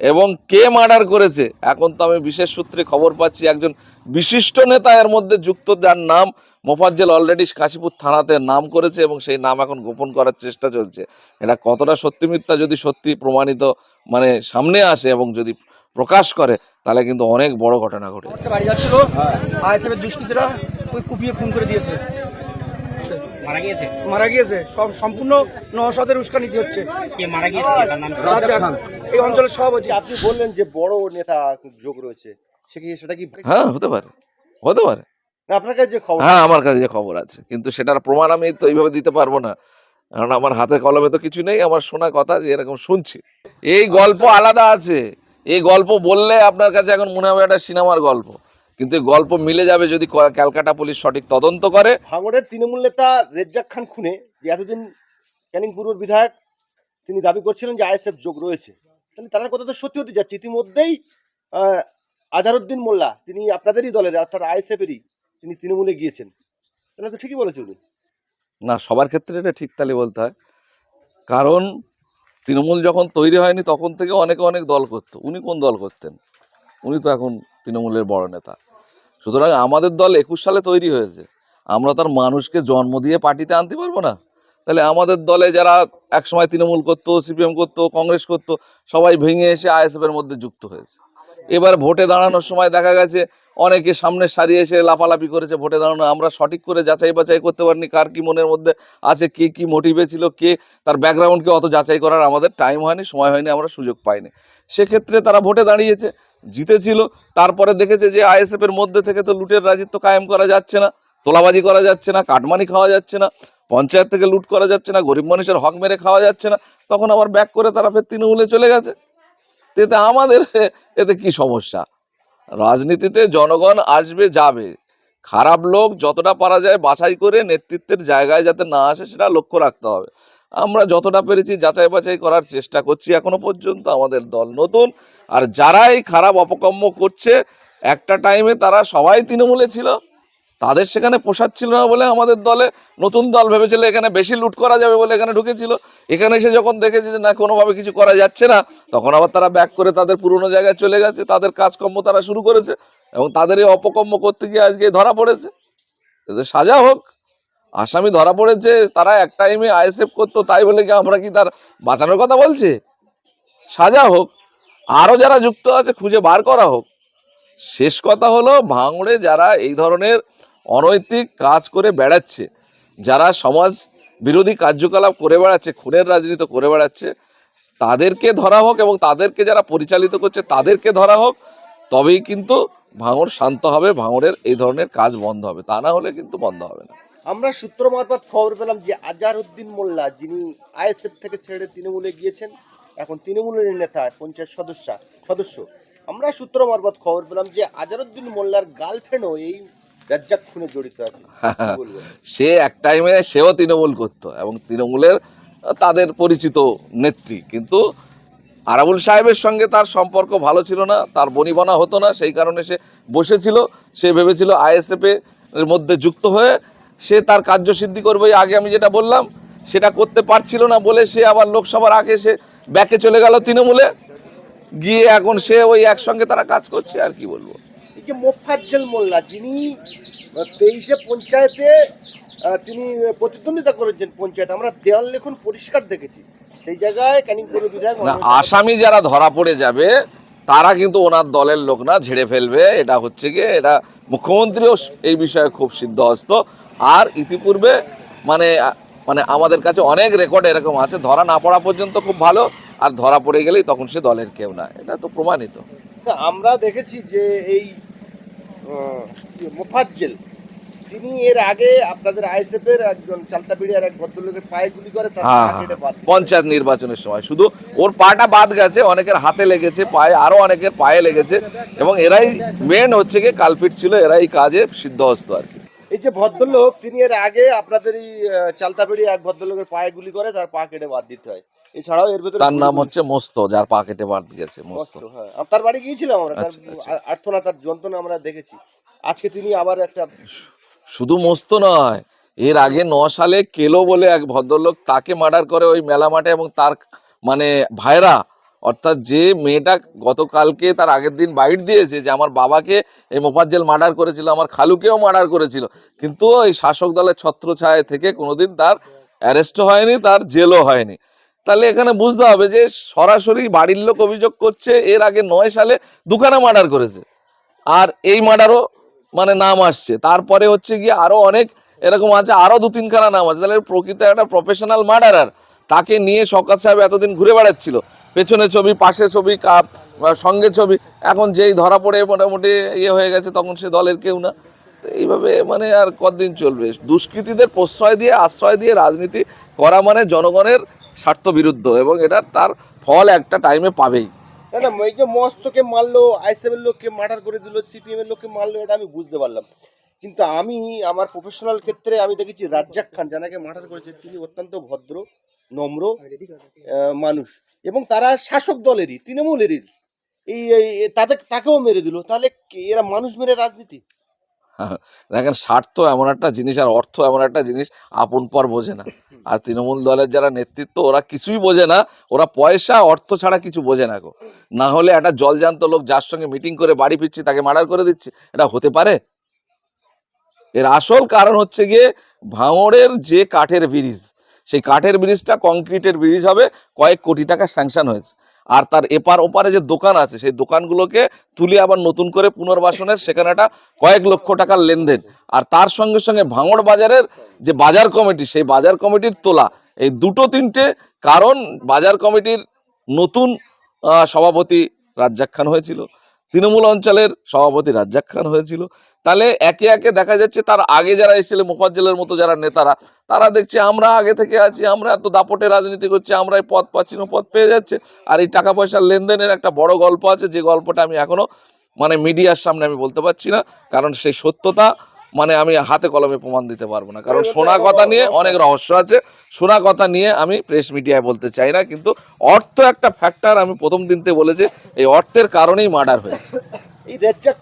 এবং কে মার্ডার করেছে? এখন তো আমি বিশেষ সূত্রে খবর পাচ্ছি একজন বিশিষ্ট নেতা এর মধ্যে যুক্ত যার নাম মোফাজ্জেল অলরেডি কাশীপুর থানাতে নাম করেছে এবং সেই নাম এখন গোপন করার চেষ্টা চলছে। এটা কতটা সত্যি মিথ্যা যদি সত্যি প্রমাণিত মানে সামনে আসে এবং যদি প্রকাশ করে তাহলে কিন্তু অনেক বড় ঘটনা ঘটে। বাড়ি যাচ্ছিল? দুষ্কৃতীরা ওই কুপিয়ে খুন করে দিয়েছে। মারা গিয়েছে? মারা গিয়েছে। সব সম্পূর্ণ নশদের উস্কানিতে হচ্ছে। কে মারা গিয়েছে? কে? তার নাম কি? খান। এই অঞ্চলের সভাপতি। আপনি বললেন যে বড় নেতা যোগ রয়েছে। সে কি সেটা কি হ্যাঁ হতে পারে। হতে পারে। আপনার কাছে যে খবর হ্যাঁ আমার কাছে যে খবর আছে। কিন্তু সেটার প্রমাণ আমি তো এইভাবে দিতে পারব না। কারণ আমার হাতে কলমে তো কিছু নেই আমার শোনা কথা যে এরকম শুনছি। এই গল্প আলাদা আছে। এই গল্প বললে আপনার কাছে এখন মনে হবে একটা সিনেমার গল্প। কিন্তু গল্প মিলে যাবে যদি ক্যালকাটা পুলিশ সঠিক তদন্ত করে। ভাঙড়ের তৃণমূল নেতা রেজ্জাক খান খুনে যে এতদিন ক্যানিং পূর্বের বিধায়ক তিনি দাবি করছিলেন যে আইএসএফ যোগ রয়েছে। তাহলে তার কথা তো সত্যি হতে যাচ্ছে। ইতিমধ্যেই আহ, আজহারউদ্দিন মোল্লা তিনি আপনাদেরই দলের অর্থাৎ আইএসএফেরই তিনি তৃণমূলে গিয়েছেন। তাহলে তো ঠিকই বলেছে উনি। না সবার ক্ষেত্রে এটা ঠিক তালি বলতে হয়। কারণ তৃণমূল যখন তৈরি হয়নি তখন থেকে অনেকে অনেক দল করতো। উনি কোন দল করতেন? উনি তো এখন তৃণমূলের বড় নেতা। সুতরাং আমাদের দল একুশ সালে তৈরি হয়েছে। আমরা তার মানুষকে জন্ম দিয়ে পার্টিতে আনতে পারব না। তাহলে আমাদের দলে যারা একসময় তৃণমূল করতো, সিপিএম করতো, কংগ্রেস করতো, সবাই ভেঙে এসে আইএসএফ এর মধ্যে যুক্ত হয়েছে। এবার ভোটে দাঁড়ানোর সময় দেখা গেছে অনেকে সামনে সারিয়ে এসে লাফালাফি করেছে ভোটে দাঁড়ানো। আমরা সঠিক করে যাচাই বাছাই করতে পারিনি কার কি মনের মধ্যে আছে, কে কি মোটিভে ছিল, কে তার ব্যাকগ্রাউন্ডকে অত যাচাই করার আমাদের টাইম হয়নি, সময় হয়নি, আমরা সুযোগ পাইনি। সেক্ষেত্রে তারা ভোটে দাঁড়িয়েছে। জিতেছিল। তারপরে দেখেছে যে আইএসএফ এর মধ্যে থেকে তো লুটের রাজিত্ব কায়েম করা যাচ্ছে না, তোলাবাজি করা যাচ্ছে না, কাটমানি খাওয়া যাচ্ছে না, পঞ্চায়েত থেকে লুট করা যাচ্ছে না, গরিব মানুষের হক মেরে খাওয়া যাচ্ছে না, তখন আবার ব্যাক করে তারা ফের তৃণমূলে চলে গেছে। এতে আমাদের এতে কি সমস্যা? রাজনীতিতে জনগণ আসবে, যাবে। খারাপ লোক যতটা পারা যায় বাছাই করে নেতৃত্বের জায়গায় যাতে না আসে সেটা লক্ষ্য রাখতে হবে। আমরা যতটা পেরেছি যাচাই বাছাই করার চেষ্টা করছি এখনও পর্যন্ত, আমাদের দল নতুন। আর যারাই খারাপ অপকর্ম করছে, একটা টাইমে তারা সবাই তৃণমূলে ছিল। তাদের সেখানে পোষাচ্ছিল না বলে আমাদের দলে নতুন দল ভেবেছিল এখানে বেশি লুট করা যাবে বলে এখানে ঢুকেছিল। এখানে এসে যখন দেখেছে যে না, কোনোভাবে কিছু করা যাচ্ছে না, তখন আবার তারা ব্যাক করে তাদের পুরনো জায়গায় চলে গেছে। তাদের কাজকর্ম তারা শুরু করেছে এবং তাদের এই অপকর্ম করতে গিয়ে আজকে ধরা পড়েছে। এদের সাজা হোক। আসামি ধরা পড়েছে, তারা এক টাইমে আইএসএফ করতো, তাই বলে কি আমরা কি তার বাঁচানোর কথা বলছি? সাজা হোক। আরও যারা যুক্ত আছে খুঁজে বার করা হোক। শেষ কথা হলো ভাঙড়ে যারা এই ধরনের অনৈতিক কাজ করে বেড়াচ্ছে, যারা সমাজ বিরোধী কার্যকলাপ করে বেড়াচ্ছে, খুনের রাজনীতি করে বেড়াচ্ছে, তাদেরকে ধরা হোক এবং তাদেরকে যারা পরিচালিত করছে তাদেরকে ধরা হোক, তবেই কিন্তু ভাঙড় শান্ত হবে, ভাঙড়ের এই ধরনের কাজ বন্ধ হবে। তা না হলে কিন্তু বন্ধ হবে না। আমরা সূত্র মারফত খবর পেলাম যে আজহারউদ্দিন মোল্লা যিনি আইএসএফ থেকে ছেড়ে তৃণমূলে গিয়েছেন এখন তৃণমূলের নেতা, পঞ্চায়েত সদস্য সদস্য। আমরা সূত্র মারফত খবর পেলাম যে আজহারউদ্দিন মোল্লার গার্লফ্রেন্ডও এই রাজ্জাক খুনে জড়িত আছে। সে এক টাইমে সেও তৃণমূল করত এবং তৃণমূলের তাদের পরিচিত নেত্রী। কিন্তু আরাবুল সাহেবের সঙ্গে তার সম্পর্ক ভালো ছিল না, তার বনিবনা হতো না, সেই কারণে সে বসেছিল। সে ভেবেছিল আইএসএফ এর মধ্যে যুক্ত হয়ে সে তার কার্যসিদ্ধি করবে। আগে আমি যেটা বললাম, সেটা করতে পারছিল না বলে সে আবার লোকসভার আগে সে ব্যাকে চলে গেল তৃণমূলে। গিয়ে এখন সে ওই একসঙ্গে তারা কাজ করছে আর কি বলব। এই যে মোফাজ্জল মোল্লা যিনি তেইশে পঞ্চায়েতে তিনি প্রতিদ্বন্দ্বিতা করেছেন পঞ্চায়েত। আমরা দেওয়াল লেখন পরিষ্কার দেখেছি। সেই জায়গায় ক্যানিং পৌর বিধায়ক না আসামি যারা ধরা পড়ে যাবে তারা কিন্তু ওনার দলের লোক না ঝেড়ে ফেলবে। এটা হচ্ছে কি এটা মুখ্যমন্ত্রীও এই বিষয়ে খুব সিদ্ধহস্ত। আর ইতিপূর্বে মানে মানে আমাদের কাছে অনেক রেকর্ড এরকম আছে। ধরা না পড়া পর্যন্ত খুব ভালো আর ধরা পড়ে গেলেই তখন সে দলের কেউ না। এটা তো প্রমাণিত। আমরা দেখেছি যে এই মোফাজ্জেল তিনি এর আগে আপনাদের আইএসএফ এর একজন চালতাবিড়িয়ার এক ভদ্রলোকের পায়ে গুলি করে হ্যাঁ দিয়েছে। পঞ্চায়েত নির্বাচনের সময়। শুধু ওর পাটা বাদ গেছে অনেকের হাতে লেগেছে পায়ে আরও অনেকের পায়ে লেগেছে এবং এরাই মেন হচ্ছে কি কালপিট ছিল এরাই কাজে সিদ্ধহস্ত আর কি। এই যে ভদ্রলোক তিনি এর আগে আপনাদের এই আহ, চালতাবিড়ি এক ভদ্রলোকের পায়ে গুলি করে তার পা কেটে বাদ দিতে হয়। এছাড়াও এর ভেতরে তার নাম হচ্ছে মোস্ত যার পা কেটে বাদ গেছে মোস্ত। হ্যাঁ। তার বাড়ি গিয়েছিলাম আমরা তার আচ্ছা, আচ্ছা। আর্থনা তার যন্ত্রণা আমরা দেখেছি। আজকে তিনি আবার একটা শুধু মস্ত নয় এর আগে ন সালে কেলো বলে এক ভদ্রলোক তাকে মার্ডার করে ওই মেলা মাঠে এবং তার মানে ভাইরা অর্থাৎ যে মেয়েটা গতকালকে তার আগের দিন বাইট দিয়েছে যে আমার বাবাকে এই মোফাজ্জেল মার্ডার করেছিল, আমার খালুকেও মার্ডার করেছিল। কিন্তু এই শাসক দলের ছত্রছায়া থেকে কোনোদিন তার অ্যারেস্টও হয়নি, তার জেলও হয়নি। তাহলে এখানে বুঝতে হবে যে সরাসরি বাড়ির লোক অভিযোগ করছে, এর আগে নয় সালে দুখানা মার্ডার করেছে। আর এই মার্ডারও মানে নাম আসছে। তারপরে হচ্ছে গিয়ে আরও অনেক এরকম আছে, আরও দু তিনখানা নাম আছে। তাহলে প্রকৃত একটা প্রফেশনাল মার্ডারার তাকে নিয়ে শওকত সাহেব এতদিন ঘুরে বেড়াচ্ছিল। পেছনে ছবি, পাশে ছবি, কাপ সঙ্গে ছবি। এখন যেই ধরা পড়ে মোটামুটি ইয়ে হয়ে গেছে, তখন সে দলের কেউ না। এইভাবে মানে আর কতদিন চলবে? দুষ্কৃতীদের প্রশ্রয় দিয়ে, আশ্রয় দিয়ে রাজনীতি করা মানে জনগণের স্বার্থ বিরুদ্ধ এবং এটার তার ফল একটা টাইমে পাবেই। না না, এই মস্তকে মারলো আইসিএফের লোককে মার্ডার করে দিল সিপিএম এর লোককে মারলো, এটা আমি বুঝতে পারলাম। কিন্তু আমি, আমার প্রফেশনাল ক্ষেত্রে আমি দেখেছি রাজ্জাক খান যাকে মার্ডার করেছে, তিনি অত্যন্ত ভদ্র, নম্র মানুষ। এবং তারা শাসক দলেরই তৃণমূলেরই। এই তাদের তাকেও মেরে দিল। তাহলে এরা মানুষ মেরে রাজনীতি? দেখেন স্বার্থ এমন একটা জিনিস আর অর্থ এমন একটা জিনিস আপন পর বোঝে না। আর তৃণমূল দলের যারা নেতৃত্ব ওরা কিছুই বোঝে না। ওরা পয়সা অর্থ ছাড়া কিছু বোঝে না গো। না হলে একটা জলজান্ত লোক যার সঙ্গে মিটিং করে বাড়ি ফিরছি তাকে মার্ডার করে দিচ্ছে এটা হতে পারে? এর আসল কারণ হচ্ছে গিয়ে ভাঙড়ের যে কাঠের ব্রিজ সেই কাঠের ব্রিজটা, কংক্রিটের ব্রিজ হবে, কয়েক কোটি টাকা স্যাংশন হয়েছে। আর তার এপার ওপারে যে দোকান আছে, সেই দোকানগুলোকে তুলে আবার নতুন করে পুনর্বাসনের সেখানে একটা কয়েক লক্ষ টাকার লেনদেন। আর তার সঙ্গে সঙ্গে ভাঙড় বাজারের যে বাজার কমিটি, সেই বাজার কমিটির তোলা। এই দুটো তিনটে কারণ বাজার কমিটির নতুন সভাপতি রাজ্জাক খান হয়েছিল। তৃণমূল অঞ্চলের সভাপতি রাজ্জাক খান হয়েছিল। তাহলে একে একে দেখা যাচ্ছে তার আগে যারা এসেছিল, মোফাজ্জলের মতো যারা নেতারা, তারা দেখছে আমরা আগে থেকে আছি, আমরা এত দাপটে রাজনীতি করছি, আমরা এই পদ পাচ্ছি না পথ পেয়ে যাচ্ছে। আর এই টাকা পয়সার লেনদেনের একটা বড় গল্প আছে, যে গল্পটা আমি এখনও মানে মিডিয়ার সামনে আমি বলতে পারছি না, কারণ সেই সত্যতা মানে আমি হাতে কলমে প্রমাণ দিতে পারব না। কারণ শোনা কথা নিয়ে অনেক রহস্য আছে। শোনা কথা নিয়ে আমি প্রেস মিডিয়ায় বলতে চাই না কিন্তু অর্থ একটা ফ্যাক্টর আমি প্রথম দিনতে বলেছি এই অর্থের কারণেই মার্ডার হয়েছে। এই রেজ্জাক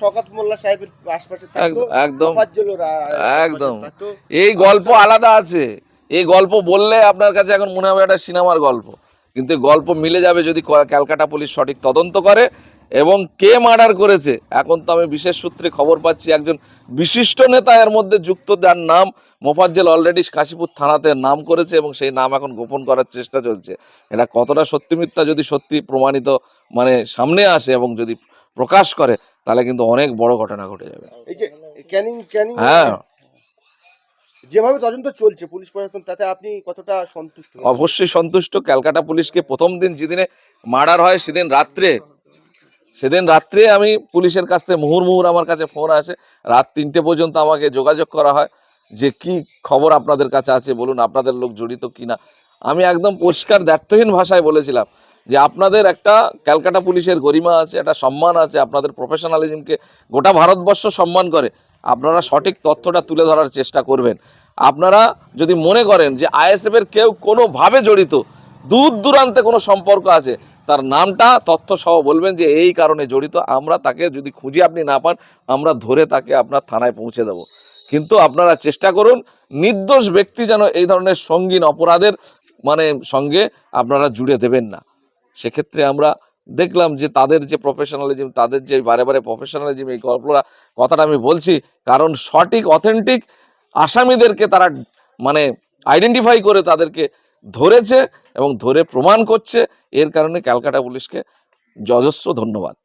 শওকত মোল্লা সাহেবের আশপাশে একদম- একদম। একদম। এই গল্প আলাদা আছে। এই গল্প বললে আপনার কাছে এখন মনে হবে একটা সিনেমার গল্প। কিন্তু গল্প মিলে যাবে যদি ক্যালকাটা পুলিশ সঠিক তদন্ত করে। এবং কে মার্ডার করেছে? এখন তো আমি বিশেষ সূত্রে খবর পাচ্ছি একজন বিশিষ্ট নেতা এর মধ্যে যুক্ত যার নাম মোফাজ্জেল অলরেডি কাশীপুর থানাতে নাম করেছে এবং সেই নাম এখন গোপন করার চেষ্টা চলছে। এটা কতটা সত্যি মিথ্যা যদি সত্যি প্রমাণিত মানে সামনে আসে এবং যদি প্রকাশ করে তাহলে কিন্তু অনেক বড় ঘটনা ঘটে যাবে। হ্যাঁ। যেভাবে তদন্ত চলছে পুলিশ প্রশাসন তাতে আপনি কতটা সন্তুষ্ট? অবশ্যই সন্তুষ্ট। ক্যালকাটা পুলিশকে প্রথম দিন যেদিনে মার্ডার হয় সেদিন রাত্রে সেদিন রাত্রে আমি পুলিশের কাছ থেকে মুহুর মুহুর আমার কাছে ফোন আসে। রাত তিনটে পর্যন্ত আমাকে যোগাযোগ করা হয় যে কি খবর আপনাদের কাছে আছে, বলুন আপনাদের লোক জড়িত কিনা। আমি একদম পরিষ্কার দ্ব্যর্থহীন ভাষায় বলেছিলাম যে আপনাদের একটা ক্যালকাটা পুলিশের গরিমা আছে, একটা সম্মান আছে, আপনাদের প্রফেশনালিজমকে গোটা ভারতবর্ষ সম্মান করে। আপনারা সঠিক তথ্যটা তুলে ধরার চেষ্টা করবেন। আপনারা যদি মনে করেন যে আইএসএফের কেউ কোনোভাবে জড়িত, দূর দূরান্তে কোনো সম্পর্ক আছে তার নামটা তথ্য সহ বলবেন যে এই কারণে জড়িত, আমরা তাকে যদি খুঁজে আপনি না পান, আমরা ধরে তাকে আপনার থানায় পৌঁছে দেব। কিন্তু আপনারা চেষ্টা করুন, নির্দোষ ব্যক্তি যেন এই ধরনের সঙ্গীন অপরাধের মানে সঙ্গে আপনারা জুড়ে দেবেন না। সেক্ষেত্রে আমরা দেখলাম যে তাদের যে প্রফেশনালিজম তাদের যে বারে বারে প্রফেশনালিজম এই গল্পটা, কথাটা আমি বলছি, কারণ সঠিক অথেন্টিক আসামিদেরকে তারা মানে আইডেন্টিফাই করে তাদেরকে ধরেছে এবং ধরে প্রমাণ করছে। এর কারণে ক্যালকাটা পুলিশকে যজস্র ধন্যবাদ।